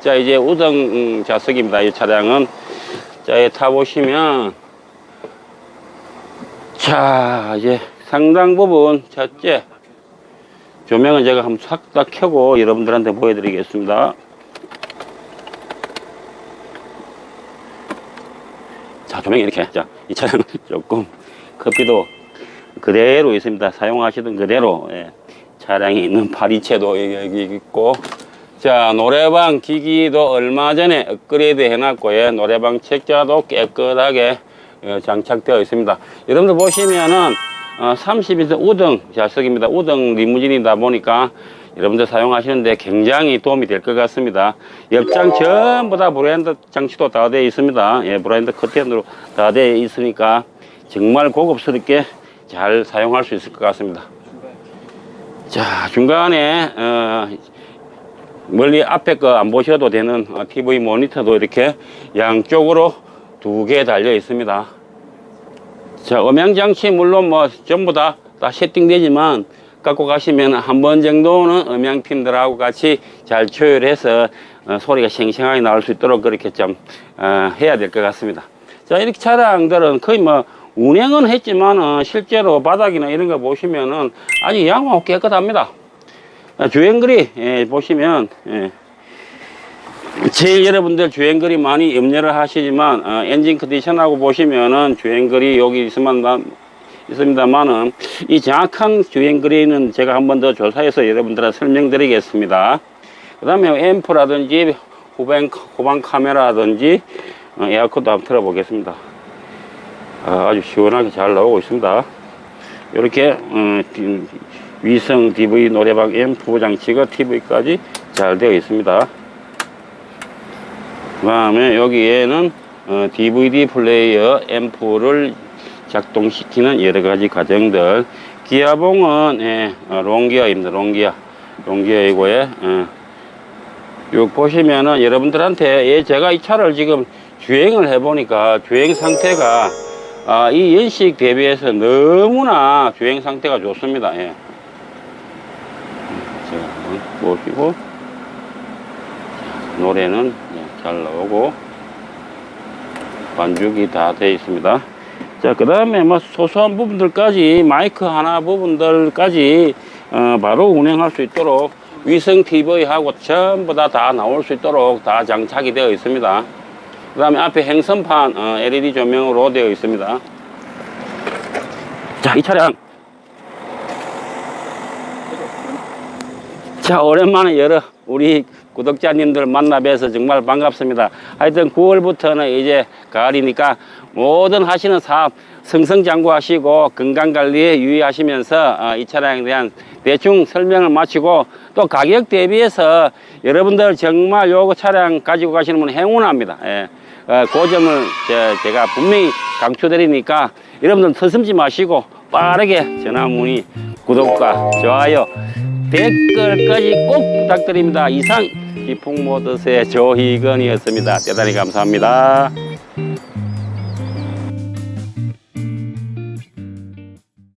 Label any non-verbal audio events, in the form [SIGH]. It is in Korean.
자 이제 우등 음, 좌석입니다. 이 차량은 자이 타보시면 자 이제 상당 부분 첫째 조명은 제가 한번 싹 다 켜고 여러분들한테 보여드리겠습니다. 자 조명이 이렇게 자이 차량은 [LAUGHS] 조금 커피도 그대로 있습니다. 사용하시던 그대로 예, 차량이 있는 파리채도 여기 있고 자 노래방 기기도 얼마 전에 업그레이드 해놨고 예, 노래방 책자도 깨끗하게 어, 장착되어 있습니다. 여러분들 보시면은 어, 30인승 우등 좌석입니다. 우등 리무진이다 보니까 여러분들 사용하시는데 굉장히 도움이 될 것 같습니다. 옆장 전부 다 브랜드 장치도 다 되어 있습니다. 예, 브랜드 커튼으로 다 되어 있으니까 정말 고급스럽게 잘 사용할 수 있을 것 같습니다. 자, 중간에, 어, 멀리 앞에 거 안 보셔도 되는 어, TV 모니터도 이렇게 양쪽으로 두 개 달려 있습니다. 자, 음향장치 물론 뭐 전부 다, 다 세팅되지만 갖고 가시면 한 번 정도는 음향팀들하고 같이 잘 조율해서 어, 소리가 생생하게 나올 수 있도록 그렇게 좀 어, 해야 될 것 같습니다. 자, 이렇게 차량들은 거의 뭐 운행은 했지만은 실제로 바닥이나 이런 거 보시면은 아주 양호하고 깨끗합니다. 아, 주행거리 예, 보시면 예. 제일 여러분들 주행거리 많이 염려를 하시지만 어, 엔진 컨디션하고 보시면은 주행거리 여기 있으면 있습니다만은 이 정확한 주행거리는 제가 한 번 더 조사해서 여러분들한테 설명드리겠습니다. 그 다음에 앰프라든지 후방, 후방 카메라라든지 어, 에어컨도 한번 틀어보겠습니다. 아, 주 시원하게 잘 나오고 있습니다. 이렇게 어, 디- 위성 DV 노래방 앰프 장치가 TV까지 잘 되어 있습니다. 그 다음에 여기에는 어, DVD 플레이어 앰프를 작동시키는 여러 가지 과정들. 기아봉은 예, 어, 롱기어입니다. 롱기어. 롱기어이고요. 예. 쭉 보시면은 여러분들한테 예, 제가 이 차를 지금 주행을 해보니까 주행 상태가 아, 이 연식 대비해서 너무나 주행 상태가 좋습니다. 예. 자, 노래는 예, 잘 나오고 반죽이 다 되어 있습니다. 자, 그 다음에 뭐 소소한 부분들까지 마이크 하나 부분들까지 어, 바로 운행할 수 있도록 위성 TV하고 전부 다 다 나올 수 있도록 다 장착이 되어 있습니다. 그 다음에 앞에 행선판 어, LED 조명으로 되어 있습니다. 자, 이 차량. 자, 오랜만에 여러 우리 구독자님들 만나 뵈서 정말 반갑습니다. 하여튼 9월부터는 이제 가을이니까 모든 하시는 사업 승승장구하시고 건강관리에 유의하시면서 어, 이 차량에 대한 대충 설명을 마치고 또 가격 대비해서 여러분들 정말 요거 차량 가지고 가시는 분 행운합니다. 예. 어, 그 점을 제, 제가 분명히 강조드리니까 여러분들 서슴지 마시고 빠르게 전화 문의, 구독과 좋아요, 댓글까지 꼭 부탁드립니다. 이상 기풍모드스의 조희건이었습니다. 대단히 감사합니다.